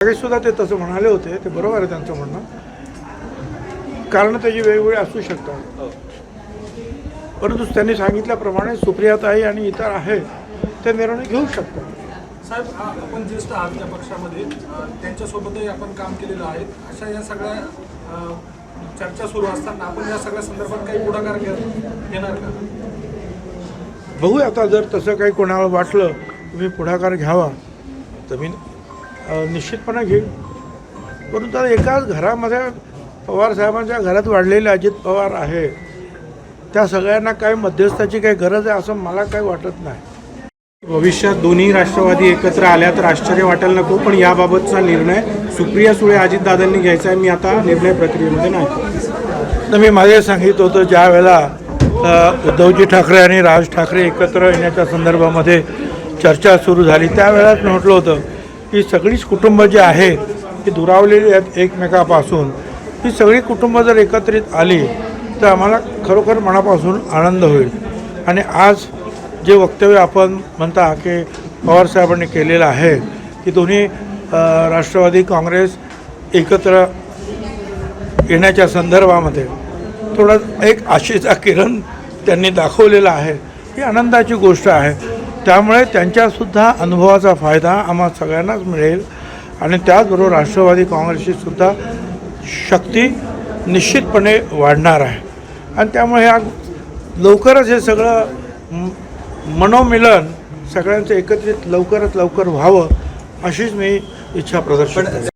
सुद्धा ते तसं म्हणाले होते ते बरोबर आहे त्यांचं म्हणणं. कारण त्याची वेगवेगळी असू शकतात. परंतु त्यांनी सांगितल्याप्रमाणे सुप्रियाताई आणि इतर आहेत ते निर्णय घेऊ शकतात. साहेब आपण ज्येष्ठ आहात त्या पक्षामध्ये त्यांच्यासोबतही आपण काम केलेलं आहे. अशा या सगळ्या चर्चा सुरू असताना आपण या सगळ्या संदर्भात काही पुढाकार घेणार का? बघूया आता जर तसं काही कोणाला वाटलं तुम्ही पुढाकार घ्यावा तर मी निश्चितपणे घेईन परंतु आता एकाच घरामध्ये पवार साहेबांच्या घरात वाढलेले अजित पवार आहे. त्या सगळ्यांना काही मध्यस्थाची काही गरज आहे असं मला काही वाटत नाही. भविष्यात दोन्ही राष्ट्रवादी एकत्र आल्या तर आश्चर्य वाटायला नको पण याबाबतचा निर्णय सुप्रिया सुळे अजितदादांनी घ्यायचा आहे. मी आता निर्णय प्रक्रियेमध्ये नाही. तर मी मागे सांगितलं होतं ज्या वेळेला उद्धवजी ठाकरे आणि राज ठाकरे एकत्र येण्याच्या संदर्भामध्ये चर्चा सुरू झाली त्यावेळेलाच म्हटलं होतं ही सगळीच कुटुंब जी आहेत ती दुरावलेली आहेत एकमेकापासून. ही सगळी कुटुंबं जर एकत्रित आली तर आम्हाला खरोखर मनापासून आनंद होईल. आणि आज जे वक्तव्य आपण म्हणता की पवारसाहेबांनी केलेलं आहे की दोन्ही राष्ट्रवादी काँग्रेस एकत्र येण्याच्या संदर्भामध्ये थोडा एक आशेचा किरण त्यांनी दाखवलेला आहे. ही आनंदाची गोष्ट आहे. त्यामुळे त्यांच्यासुद्धा अनुभवाचा फायदा आम्हा सगळ्यांनाच मिळेल आणि त्याचबरोबर राष्ट्रवादी काँग्रेसची सुद्धा शक्ती निश्चितपणे वाढणार आहे आणि त्यामुळे ह्या लवकरच हे सगळं मनोमिलन सगळ्यांचं एकत्रित लवकरात लवकर व्हावं अशीच मी इच्छा करतो.